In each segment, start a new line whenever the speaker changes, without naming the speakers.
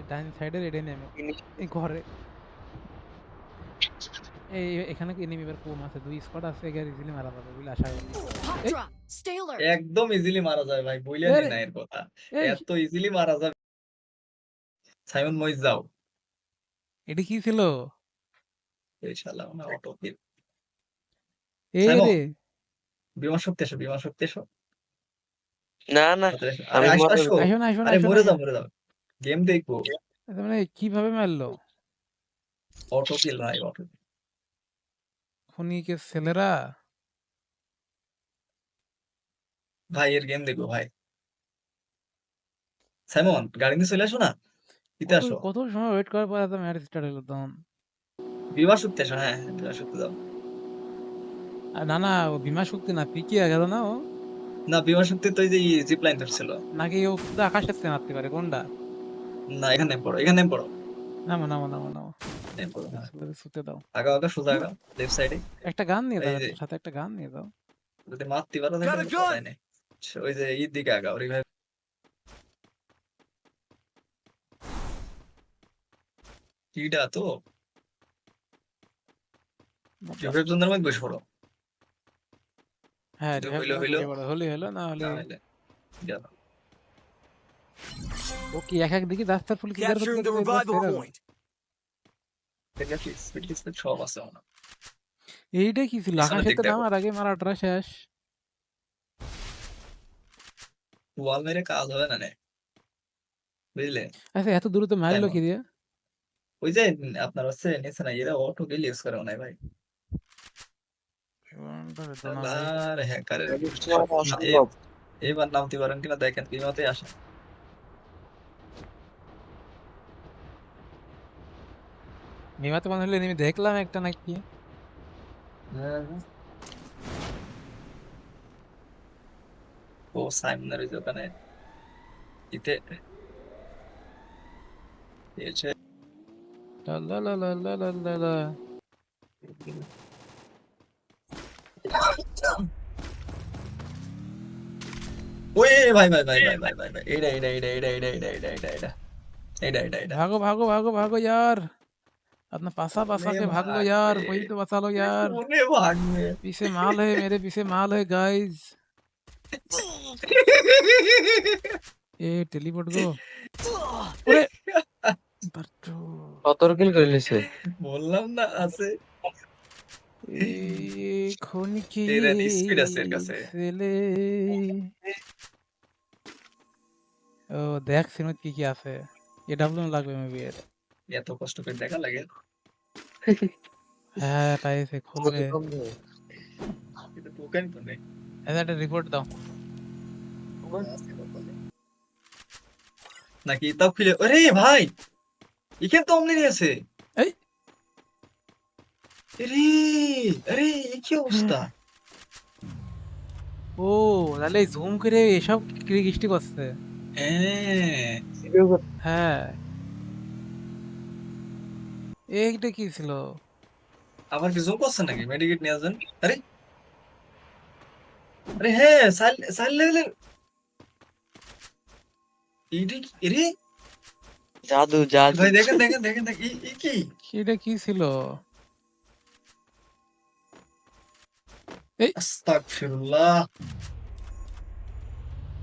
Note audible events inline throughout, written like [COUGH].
এই ডাইন সাইডের এডে নেমে। এই ঘরে। এই এখানে কি এনিমি এবার কম আছে? দুই স্কোয়াড আছে এগার ইজিলি মারা যাবে বলে আশা করি.
একদম ইজিলি মারা যায় ভাই বইলেন
আরে।
না এর কথা। এত ইজিলি মারা যাবে। সাইমন মইজ যাও।
এটা কি ছিল?
এই শালা না অটো কিল
এই রে।
বিমান শক্তি এসো বিমান শক্তি এসো।
না না আমি
আরে আসো,
মরে
আসো।
আসো না আসো না
আরে মরে
না।
যাও মরে যাও। গেম দেখব।
আচ্ছা, মানে কীভাবে মারলো?
অটো কিল ভাই অটো
খুনিকে ছেলেরা?
ভাই এর গেম দেখব ভাই। সাইমন গাড়ি নিয়ে চলে আসো না? দিতে
কত
আসো।
কত সময় ওয়েট করার পর এত ম্যাচ স্টার্ট হলো তখন?
বিমান শক্তি আসো হ্যাঁ হ্যাঁ, বিমান শক্তি দাও
আর না না ও বিমা শক্তি না পিকি গেল না ও?
না বিমান শক্তি তো এই যে জিপ লাইন ধরছিল।
নাকি ও শুধু থেকে মারতে পারে কোনটা?
না এখানে পড়ো এখানে পড়ো।
নামো নামো নামো নামো।
পড়ো হ্যাঁ
শুতে- দাও।
আগা আগা সোজা আগা লেফট সাইডে
একটা গান নিয়ে দাও। তোর সাথে একটা গান নিয়ে দাও।
যদি মারতে পারো তাহলে ওই যে ঈদ দিকে আগা রিভাইভ কিডা তো? রিভাইভ জোনের মধ্যে বসে পড়ো।
হ্যাঁ
হইল হইল।
না হলে
গেল।
ও কি এক এক দিকে রাস্তার ফুল কি
Capturing the revival point.
সব আছে
এইটা কি ছিল?
পিছনের
তো। নামার আগে মারাটা শেষ।
ওয়াল মেরে কাজ হবে না নে। বুঝলে?
আচ্ছা এত দূরে তো মারলো কি দিয়ে?
ওই যে আপনার হচ্ছে নিচে না এরা অটো গেলে ইউজ করে না ভাই। আর হ্যাকারের এবার নামতে পারেন কিনা দেখেন কি মতে
নিমাতে মনে হলো নিমি দেখলাম একটা নাকি
ও সাইমনের দোকানে ইতে এছে
লা লা লা লা লা লা লা লা
ওই ভাই ভাই ভাই ভাই ভাই ভাই ভাই এটা
ভাগো ভাগো ভাগো ভাগো यार अपना पासा पासा के भाग लो यार
भाग
वही
रे।
तो बचा लो यार
कोने भागने
पीछे माल है मेरे पीछे माल है गाइस [LAUGHS] ए टेलीपोर्ट गो [LAUGHS] अरे बच्चो
সতেরো কিল করে নিছে
বললাম না আছে
ए खून की
तेरा speed আছে এর কাছে।
ছেলে ও দেখ সিমত কি কি আছে এ ডাবলু লাগবে মেবি এর
এত কষ্ট করে দেখা লাগে?
হ্যাঁ পাইছে খুলবে
এটা দোকান তো নেই
একটা রিপোর্ট দাও।
নাকি তাও খুলে আরে ভাই! এখানে তো অমনি আছে
এই।
আরে আরে এ কি অবস্থা?
ও তাহলে জুম করে এসব কৃষ্টি করছে?
হ্যাঁ।
হ্যাঁ। এইটা কি ছিল?
আবার কি জুম করছে নাকি? মেডিকেট নিয়ে আসবেন? আরে! আরে হ্যাঁ সাইল সাইল লেভেলের এইটা কি? আরে
জাদু জাদু।
ভাই দেখেন দেখেন দেখেন দেখেন ই- ই কি?
এটা কি ছিল?
আস্তাগফিরুল্লাহ।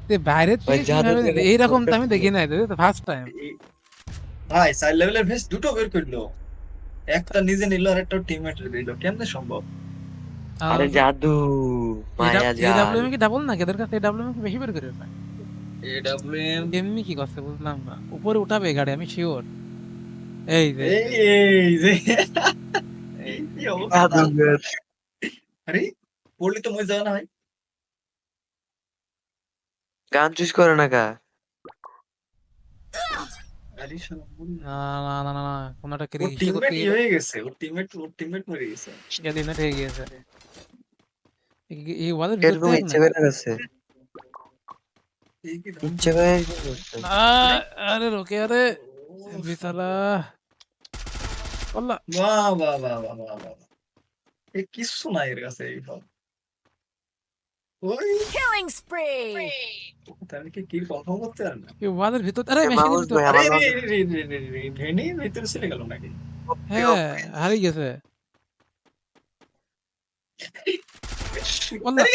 এ বাইরে
ভাই,
থেকে
জাদু
কীভাবে
করে
এইরকম তো আমি দেখি নাই ফার্স্ট টাইম
এই- ভাই সাইড লেভেলের ভেস দুটো বের করল। একটা নিজে নিল আর একটা টিমমেট দিল। কেমনে সম্ভব?
আরে জাদু মায়া জাল।
এডাব্লিউএম কি ডাবল না এদের কাছে এডাব্লিউএম কি বেশি বের করে না
এডব্লিউএম
এমনি কি করছে বুঝলাম না। উপরে উঠাবে গাড়ি আমি শিওর এই যে
এই এই যে আরে পড়লি তো মই যাও না ভাই
গান চুজ করে না কা?
না না না না না কোন একটা
ওর টিমমেট হয়ে গেছে ওর টিমমেট ওর টিমমেট মরে গেছে
এলিমিনেট হয়ে গিয়েছে। এই- এই
এরকম ইচ্ছে করে গেছে। ইচ্ছে করে
আরে রোকে আরে। বিশালা। আল্লাহ।
বাহ বাহ বাহ বাহ বাহ বাহ এ কিছু নাই এর কাছে এই সব ওই তাহলে কি কি কথা বলতে আর না
কেউ ওয়াদের ভিতর আরে মেশিনের ভিতর
আরে
আমার
রে, রে, রে, রে, রে, ভেনির ভিতরে চলে গেল নাকি?
হ্যাঁ হারিয়ে গেছে। [LAUGHS] বললাম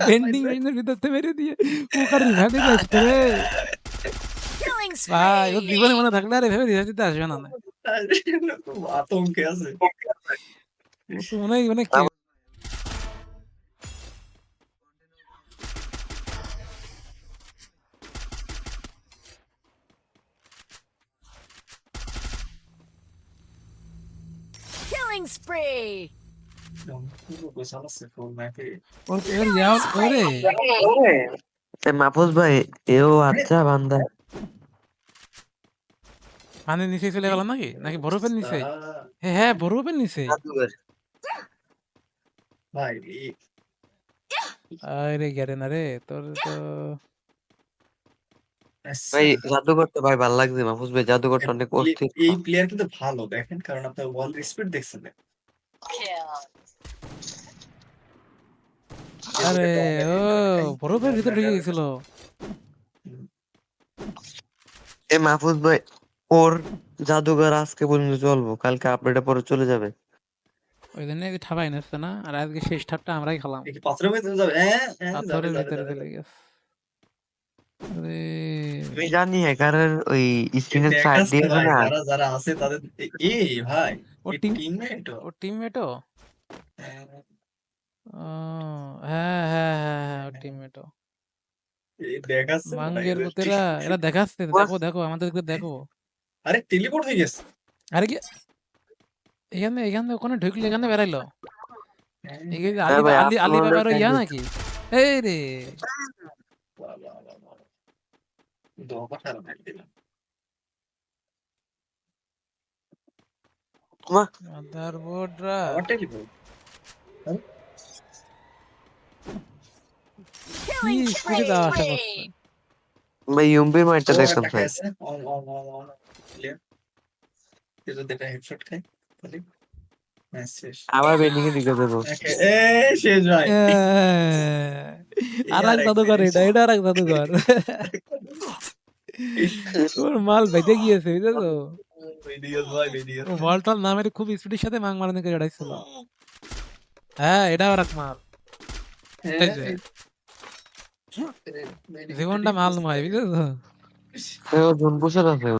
পেন্ডিং ভিতর থেকে মেরে দিয়ে পোকার রিভাইভ দিতে রে। ভাই ও জীবনে মনে থাকলে আরে ভেবে দিতে আসবে না। না
আতঙ্কে আছে।
মনে হয় মানে কি-
Killing spree!
মাহফুজ ভাই এও আচ্ছা বান্দা।
পানির নিচে চলে গেল নাকি? নাকি বরফের নিচে? হ্যাঁ হ্যাঁ বরফের নিচে। আরে গেরে না রে তোর তো
ভাই জাদুঘরটা ভাই ভালো লাগছে মাহফুজ ভাই জাদুঘরটা অনেক
এই-
অস্থির
এই প্লেয়ার কিন্তু ভালো দেখেন কারণ আপনার ওয়াল স্পিড দেখছেন
আরে ও বরফের ভিতরে ঢুকে গেছিল।
এ মাহফুজ ভাই ওর জাদুঘর আজকে পর্যন্ত চলবো কালকে আপডেটে পরে চলে যাবে।
ওই জন্য ঠাবাই নাচছে না? আর আজকে শেষ ঠাপটা আমরাই খেলাম।
এই কি পাথরের ভিতরে যাবে? হ্যাঁ হ্যাঁ যাবে,
পাথরের
যাবে,
ভিতরে
যাবে,
চলে গেছে।
আমি জানি হ্যাকারের ওই স্ক্রিনের সাইড দিয়ে না?
যারা যারা আছে তাদের এই ভাই
ও।
টিমমেট
ও? টিমমেটও ও হ্যাঁ হ্যাঁ হ্যাঁ হ্যাঁ ও। টিমমেটও
দেখাচ্ছে
মাঙ্গের পুতেরা এরা দেখাচ্ছে দেখো দেখো আমাদেরকে দেখো।
আরে টেলিপোর্ট হয়ে গেছে।
আরে কি? এখানে এখানে ওখানে ঢুকলে এখানে বেরাইলো এখানে
হ্যাঁ
আলি আলি আলি বাবার ইয়া নাকি? এই রে।
বাহ, বাহ, বাহ, বাহ। দোয়া পাঠালাম একদিন
মাদারবোর্ডরা কি
Killing
স্পিডে যাওয়া আসা করছে।
spree!
ভাই ইউম্পির মাইটটা দেখতাম ভাই।
On on on on clear এটা এটা হেডশট খাই। তাহলে
আবার বেডিং এ ঢুকে দেবো।
এ শেষ ভাই।
আর এক জাদুঘর এটা এটা আর এক জাদুঘর। [LAUGHS] [LAUGHS] মাল বেঁধে গিয়েছে বুঝলে তো নামের খুব স্পিডের সাথে মাং মারানো করে এড়াইছিল হ্যাঁ এটা আর মাল জীবনটা মাল নয় বুঝলে
তো জুন বসে আছে।